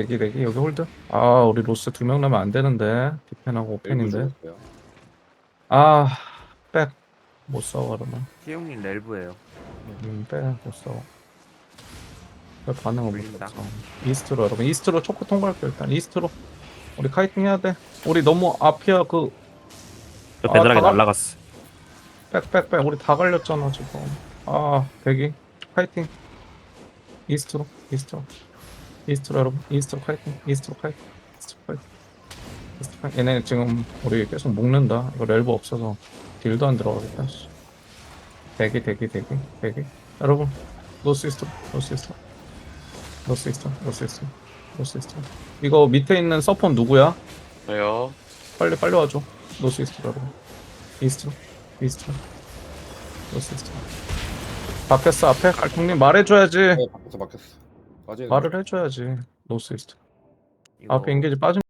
대기 대기 여기 홀드? 아 우리 로스 두 명 나면 안 되는데. 디펜하고 오펜인데. 아백못 싸워 그러면. 태용님 렐브예요. 음, 빼못 싸워 왜 반응을 물린다. 못했어? 이스트로 여러분. 이스트로 초코 통과할게요 일단. 이스트로. 우리 카이팅 해야 돼. 우리 너무 앞이야 그. 저 아, 배달하게 다가- 날라갔어. 빽빽빽 우리 다 갈렸잖아 지금. 아 대기. 파이팅. 이스트로 이스트로 이스트로 여러분 이스트로 파이팅 이스트로 파이팅 이스트로 파이팅 이스트로 파이팅 얘네 지금 우리 계속 묶는다 이거 렐브 없어서 딜도 안 들어가겠다 씨. 대기 대기 대기 대기 여러분 노스 이스트로 노스 이스트로 노스 이스트로 노스 이스트로 노스 이스트로 이거 밑에 있는 서폰 누구야? 저요. 빨리 빨리 와줘. 노스 이스트로 여러분. 이스트로. 이스트로. 노스 이스트로. 바뀌었어 앞에 갈통님 말해줘야지. 네, 바뀌었어 바뀌었어. 말을 해줘야지. 노스 이스트. 이거 앞에 인게지 빠진